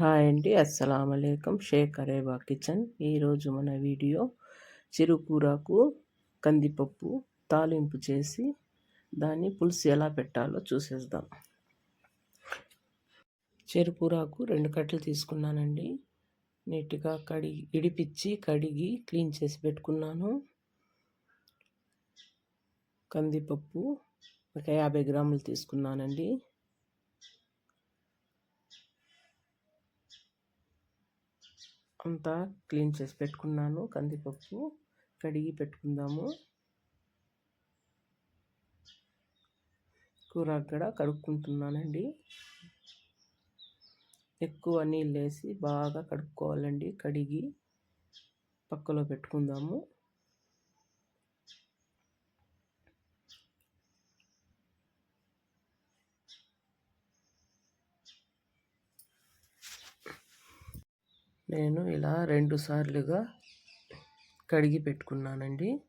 Hi అండి. అస్సలం అయికం షేక్ అరేబా కిచెన్ ఈరోజు మన వీడియో చిరుకూరకు కందిపప్పు తాలింపు చేసి దాన్ని పులుసు ఎలా పెట్టాలో చూసేద్దాం. చెరుకూరాకు రెండు కట్టలు తీసుకున్నానండి. నీట్గా కడిగి ఇడిపించి కడిగి క్లీన్ చేసి పెట్టుకున్నాను. కందిపప్పు ఒక యాభై గ్రాములు తీసుకున్నానండి. అంతా క్లీన్ చేసి పెట్టుకున్నాను. కందిపప్పు కడిగి పెట్టుకుందాము. కూర కూడా కడుక్కుంటున్నానండి. ఎక్కువ నీళ్ళు వేసి బాగా కడుక్కోవాలండి. కడిగి పక్కలో పెట్టుకుందాము. నేను ఇలా రెండు సార్లుగా కడిగి పెట్టుకున్నానండి.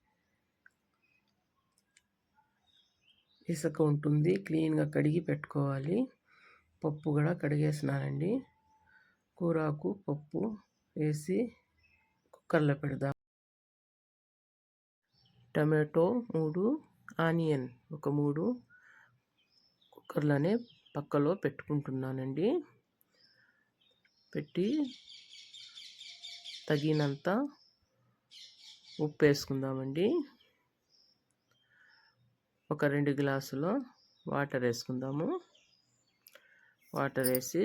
ఇసుక ఉంటుంది క్లీన్గా కడిగి పెట్టుకోవాలి. పప్పు కూడా కడిగేసినానండి. కూరాకు పప్పు వేసి కుక్కర్లో పెడదాం. టమాటో మూడు ఆనియన్ ఒక మూడు కుక్కర్లోనే పక్కలో పెట్టుకుంటున్నానండి. పెట్టి తగినంత ఉప్పు వేసుకుందామండి ఒక రెండు గ్లాసులు వాటర్ వేసుకుందాము. వాటర్ వేసి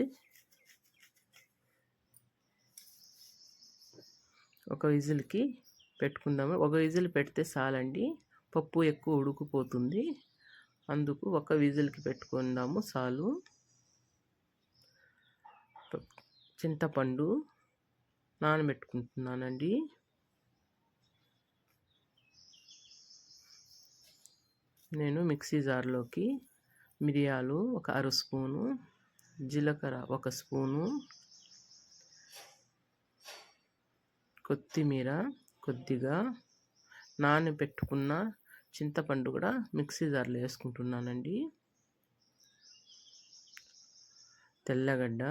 ఒక విజిల్కి పెట్టుకుందాము. ఒక విజిల్ పెడితే చాలండి పప్పు ఎక్కువ ఉడుకుపోతుంది. అందుకు ఒక విజిల్కి పెట్టుకుందాము చాలు చింతపండు నానబెట్టుకుంటున్నానండి. నేను మిక్సీ జార్లోకి మిరియాలు ఒక అర స్పూను జీలకర్ర ఒక స్పూను కొత్తిమీర కొద్దిగా నానబెట్టుకున్న చింతపండు కూడా మిక్సీ జార్లో వేసుకుంటున్నానండి. తెల్లగడ్డ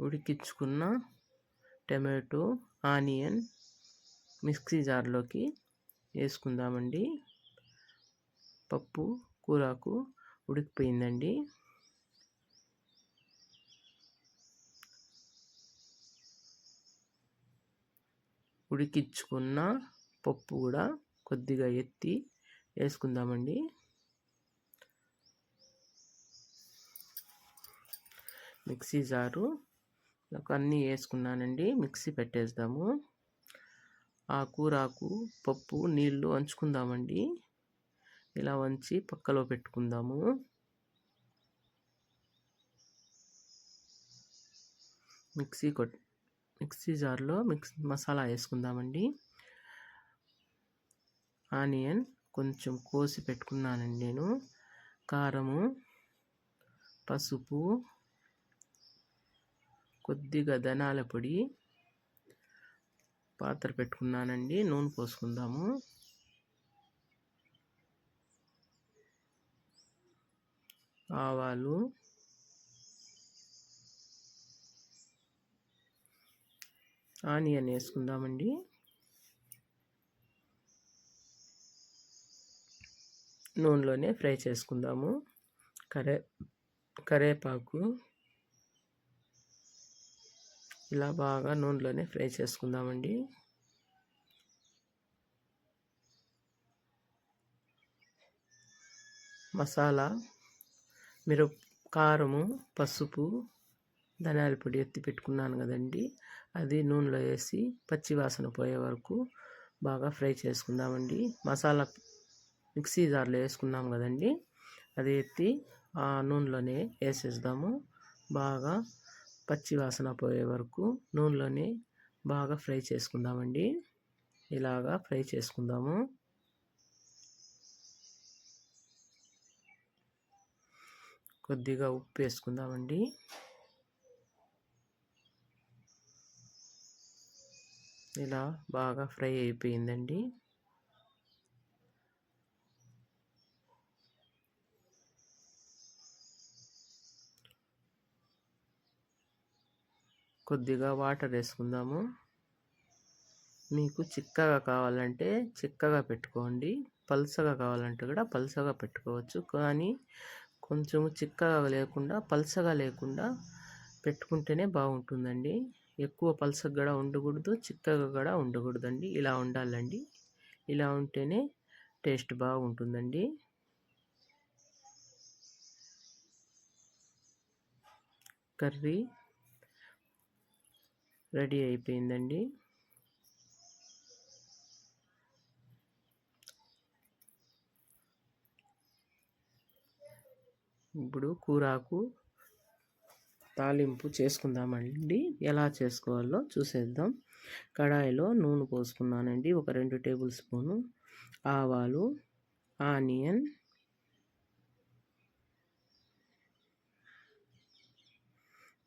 ఉడికించుకున్న టమాటో ఆనియన్ మిక్సీ జార్లోకి వేసుకుందామండి. పప్పు కూరాకు ఉడికిపోయిందండి. ఉడికించుకున్న పప్పు కూడా కొద్దిగా ఎత్తి వేసుకుందామండి. మిక్సీ జారు అన్నీ వేసుకున్నానండి. మిక్సీ పెట్టేద్దాము. ఆకురాకు పప్పు నీళ్ళు వంచుకుందామండి. ఇలా వంచి పక్కలో పెట్టుకుందాము. మిక్సీ కొట్ మిక్సీ జార్లో మిక్స్ మసాలా వేసుకుందామండి. ఆనియన్ కొంచెం కోసి పెట్టుకున్నానండి నేను. కారము పసుపు కొద్దిగా ధనాల పొడి పాత్ర పెట్టుకున్నానండి. నూనె పోసుకుందాము. ఆవాలు ఆనియన్ వేసుకుందామండి. నూనెలోనే ఫ్రై చేసుకుందాము. కరే కరేపాకు ఇలా బాగా నూనెలోనే ఫ్రై చేసుకుందామండి. మసాలా మీరు కారము పసుపు ధనియాల పొడి ఎత్తి పెట్టుకున్నాను కదండి. అది నూనెలో వేసి పచ్చి వాసన పోయే వరకు బాగా ఫ్రై చేసుకుందామండి. మసాలా మిక్సీ జార్లో వేసుకున్నాం కదండి. అది ఎత్తి ఆ నూనెలోనే వేసేద్దాము. బాగా పచ్చి వాసన పోయే వరకు నూనెలోనే బాగా ఫ్రై చేసుకుందామండి. ఇలాగా ఫ్రై చేసుకుందాము. కొద్దిగా ఉప్పు వేసుకుందామండి. ఇలా బాగా ఫ్రై అయిపోయిందండి. కొద్దిగా వాటర్ వేసుకుందాము. మీకు చిక్కగా కావాలంటే చిక్కగా పెట్టుకోండి. పల్సగా కావాలంటే కూడా పల్సగా పెట్టుకోవచ్చు. కానీ కొంచెం చిక్కగా లేకుండా పల్సగా లేకుండా పెట్టుకుంటేనే బాగుంటుందండి. ఎక్కువ పల్సగా కూడా ఉండకూడదు చిక్కగా కూడా ఉండకూడదండి. ఇలా ఉండాలండి. ఇలా ఉంటేనే టేస్ట్ బాగుంటుందండి. కర్రీ రెడీ అయిపోయిందండి. ఇప్పుడు కూరాకు తాలింపు చేసుకుందామండి. ఎలా చేసుకోవాలో చూసేద్దాం. కడాయిలో నూనె పోసుకున్నానండి. ఒక రెండు టేబుల్ స్పూను ఆవాలు ఆనియన్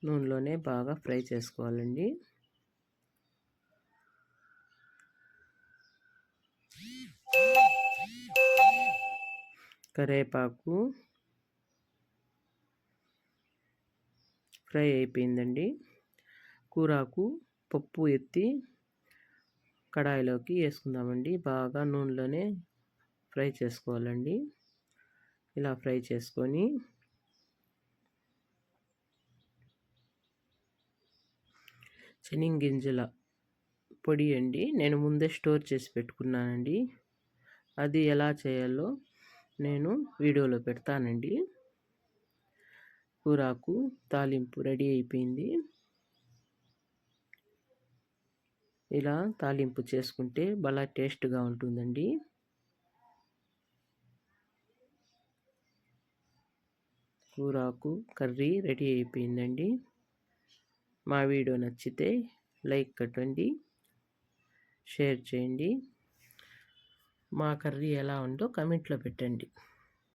నూనెలోనే బాగా ఫ్రై చేసుకోవాలండి. కరేపాకు ఫ్రై అయిపోయిందండి. కూరాకు పప్పు ఎత్తి కడాయిలోకి వేసుకుందామండి. బాగా నూనెలోనే ఫ్రై చేసుకోవాలండి. ఇలా ఫ్రై చేసుకొని శనిగింజల పొడి అండి. నేను ముందే స్టోర్ చేసి పెట్టుకున్నానండి. అది ఎలా చేయాలో నేను వీడియోలో పెడతానండి. కూరాకు తాలింపు రెడీ అయిపోయింది. ఇలా తాలింపు చేసుకుంటే బాగా టేస్ట్గా ఉంటుందండి. కూరాకు కర్రీ రెడీ అయిపోయిందండి. మా వీడియో నచ్చితే లైక్ కట్టండి షేర్ చేయండి. మా కర్రీ ఎలా ఉందో కమెంట్లో పెట్టండి.